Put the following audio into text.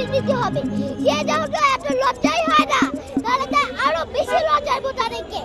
দুর্নীতি হবে। সে যখন আপনার লজ্জাই হয় না তাহলে আরও বেশি লজ্জায় তাদেরকে